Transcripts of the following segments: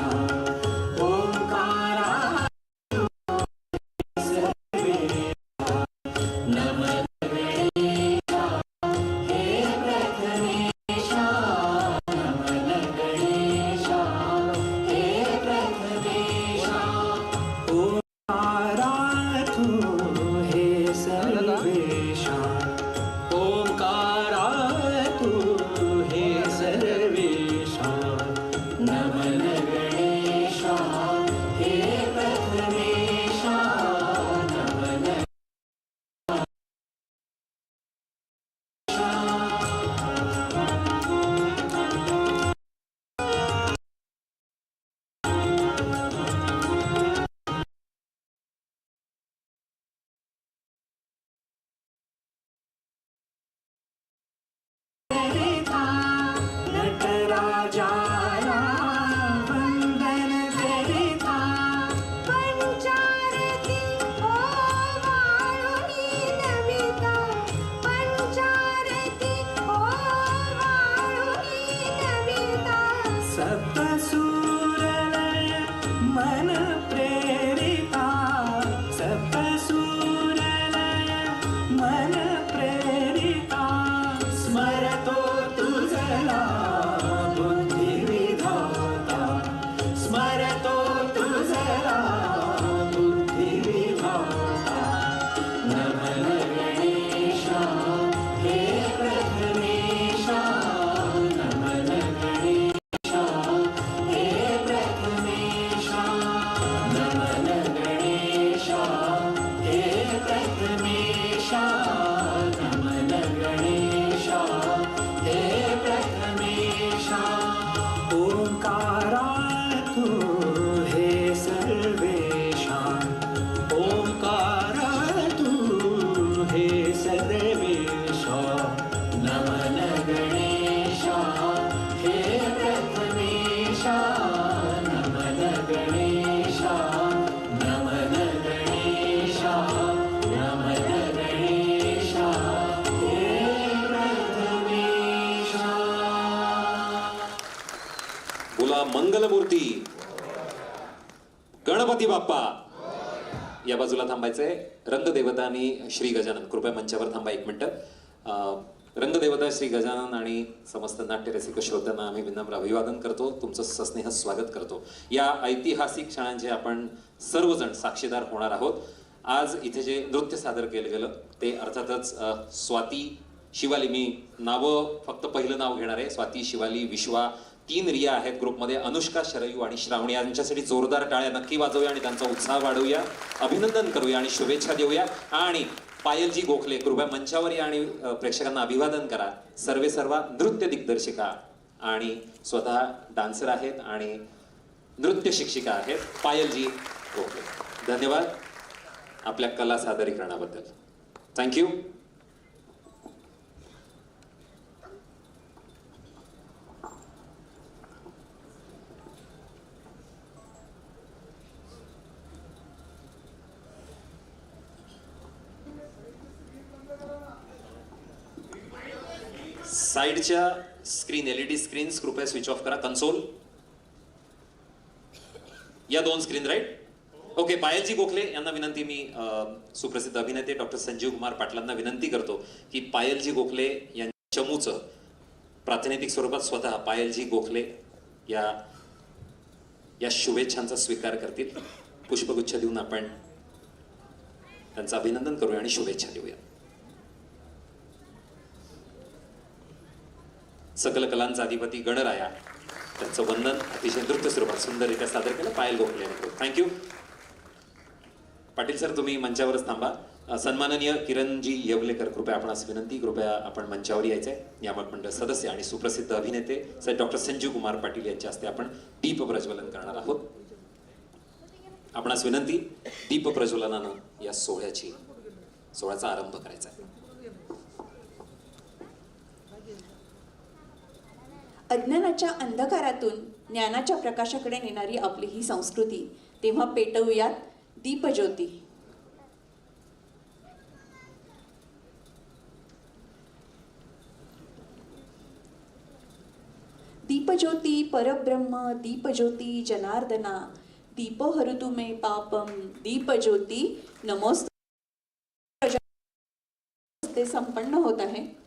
Krishna. जा बाप्पा. या बाजूला थांबायचंय. रंगदेवता आणि श्री गजानन. कृपया मंचावर थांबा एक मिनटं. रंगदेवता श्री गजानन आणि समस्त नाट्य रसिक श्रोत्यांना आम्ही विनम्र अभिवादन करतो. तुमचं सस्नेह स्वागत करतो. या ऐतिहासिक क्षणांचे आपण सर्वजण साक्षीदार होणार आहोत. आज इथे जे नृत्य सादर केलं गेलं ते अर्थातच स्वाती शिवाली. मी नावं फक्त पहिलं नाव घेणार आहे. स्वाती शिवाली विश्वा तीन रिया आहेत ग्रुपमध्ये. अनुष्का शरयू आणि श्रावणी. यांच्यासाठी जोरदार टाळ्या नक्की वाजवूया आणि त्यांचा उत्साह वाढवूया. अभिनंदन करूया आणि शुभेच्छा देऊया. आणि पायलजी गोखले कृपया मंचावर या आणि प्रेक्षकांना अभिवादन करा. सर्वे सर्वा नृत्य दिग्दर्शिका आणि स्वतः डान्सर आहेत आणि नृत्य शिक्षिका आहेत पायलजी गोखले. धन्यवाद आपल्या कला सादरीकरणाबद्दल. थँक्यू साईडच्या स्क्रीन एलईडी स्क्रीन्स कृपया स्विच ऑफ करा. कन्सोल. या दोन screen right? Okay Payalji Gokhale यांना विनंती मी सुप्रसिद्ध अभिनेते डॉक्टर संजीव कुमार पाटलांना विनंती करतो की पायलजी गोखले यांच्या चमूचं प्रातिनिधिक स्वरूपात स्वतः पायलजी गोखले या या शुभेच्छांचा स्वीकार करतील. पुष्पगुच्छ देऊन आपण त्यांचं अभिनंदन करूया आणि शुभेच्छा देऊया. सकल कलांचा अधिपती गणराया. त्यांचं वंदन अतिशय नृत्य स्वरूपात सुंदररित्या सादर केलं Payal Gokhale thank you Patil sir तुम्ही मंचावरच थांबा. सन्माननीय किरणजी येवलेकर कृपया आपणास विनंती कृपया आपण मंचावर यायचंय. नियामक मंडळ सदस्य आणि सुप्रसिद्ध अभिनेते सर डॉक्टर संजीव कुमार पाटील यांच्या हस्ते आपण दीप प्रज्वलन करणार आहोत. आपणास विनंती दीप प्रज्वलनानं या सोहळ्याची सोहळ्याचा आरंभ करायचा आहे. अज्ञानाच्या अंधकारातून ज्ञानाच्या प्रकाशाकडे नेणारी आपली ही संस्कृती. तेव्हा पेटवूयात दीपज्योती. दीपज्योती परब्रह्म दीपज्योती जनार्दना. दीपो हरुतु मे पापम दीपज्योती नमोस्त संपन्न होत आहे.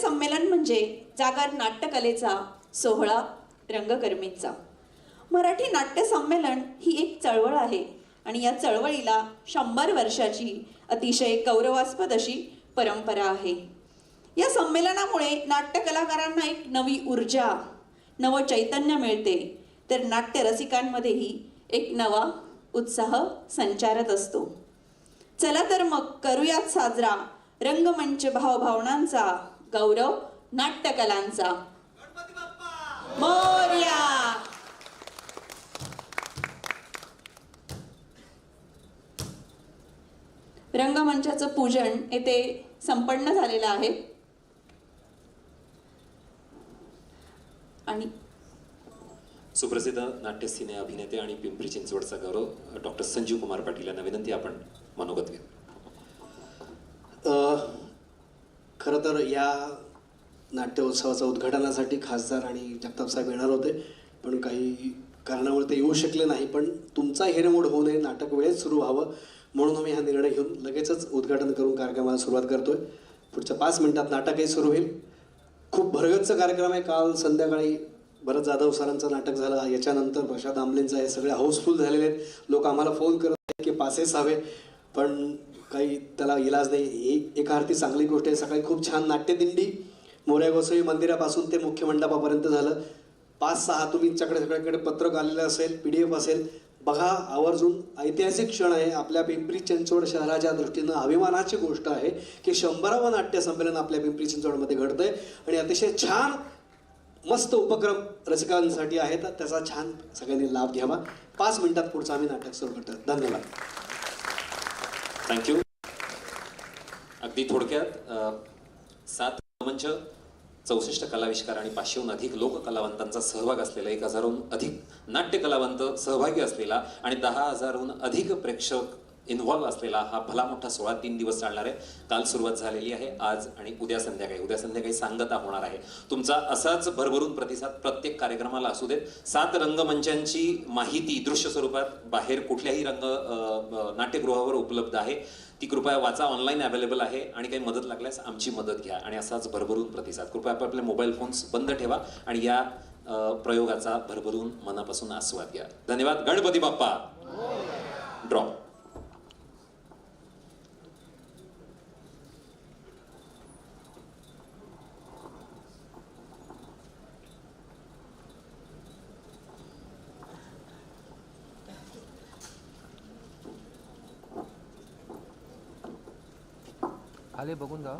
संमेलन म्हणजे जागर नाट्यकलेचा सोहळा रंगकर्मींचा. मराठी नाट्य संमेलन ही एक चळवळ आहे आणि या चळवळीला शंभर वर्षाची अतिशय गौरवास्पद अशी परंपरा आहे. या संमेलनामुळे नाट्य कलाकारांना एक नवी ऊर्जा नवं चैतन्य मिळते. तर नाट्य रसिकांमध्येही एक नवा उत्साह संचारत असतो. चला तर मग करूयात साजरा रंगमंच भावभावनांचा गौरव नाट्यकलांचा. मोर्या! रंगमंचाचं पूजन येथे संपन्न झालेलं आहे. आणि सुप्रसिद्ध नाट्यसिने अभिनेते आणि पिंपरी चिंचवडचा गौरव डॉक्टर संजीव कुमार पाटील यांना विनंती आपण मनोगत घेऊ. खरं तर या नाट्योत्सवाचं उद्घाटनासाठी खासदार आणि जगताप साहेब येणार होते पण काही कारणामुळे ते येऊ शकले नाही. पण तुमचा हिरमोड होऊ नये नाटक वेळेत सुरू व्हावं म्हणून आम्ही हा निर्णय घेऊन लगेचच उद्घाटन करून कार्यक्रमाला सुरुवात करतोय. पुढच्या पाच मिनिटात नाटकही सुरू होईल. खूप भरगच्च कार्यक्रम आहे. काल संध्याकाळी भरत जाधव सरांचं नाटक झालं. याच्यानंतर प्रसाद आंबलेंचं हे सगळे हाऊसफुल झालेले आहेत. लोक आम्हाला फोन करत आहेत की पासेस हवे पण काही त्याला इलाज नाही. एक एका अर्थी चांगली गोष्ट आहे. सकाळी खूप छान नाट्यदिंडी मोऱ्या गोसावी मंदिरापासून ते मुख्य मंडपापर्यंत झालं. पाच सहा तुमच्याकडे सगळ्याकडे पत्रक आलेलं असेल पी डी एफ असेल बघा आवर्जून ऐतिहासिक क्षण आहे. आपल्या पिंपरी चिंचवड शहराच्या दृष्टीनं अभिमानाची गोष्ट आहे की शंभरावं नाट्य संमेलन आपल्या पिंपरी चिंचवडमध्ये घडतं आहे आणि अतिशय छान मस्त उपक्रम रसिकांसाठी आहेत. त्याचा छान सगळ्यांनी लाभ घ्यावा. पाच मिनिटात पुढचं आम्ही नाटक सुरू करतो. धन्यवाद. थँक्यू. अगदी थोडक्यात सात मंच चौसष्ट कलाविष्कार आणि पाचशेहून अधिक लोककलावंतांचा सहभाग असलेला एक हजारहून अधिक नाट्य कलावंत सहभागी असलेला आणि दहा हजारहून अधिक प्रेक्षक इन्व्हॉल्व असलेला हा भला मोठा सोहळा तीन दिवस चालणार आहे. काल सुरुवात झालेली आहे आज आणि उद्या संध्याकाळी. उद्या संध्याकाळी सांगता होणार आहे. तुमचा असाच भरभरून प्रतिसाद प्रत्येक कार्यक्रमाला असू देत. सात रंगमंचांची माहिती दृश्य स्वरूपात बाहेर कुठल्याही रंग नाट्यगृहावर उपलब्ध आहे. ती कृपया वाचा ऑनलाईन अवेलेबल आहे आणि काही मदत लागल्यास आमची मदत घ्या. आणि असाच भरभरून प्रतिसाद. कृपया आपले मोबाईल फोन्स बंद ठेवा आणि या प्रयोगाचा भरभरून मनापासून आस्वाद घ्या. धन्यवाद. गणपती बाप्पा. ड्रॉ आले बघून जा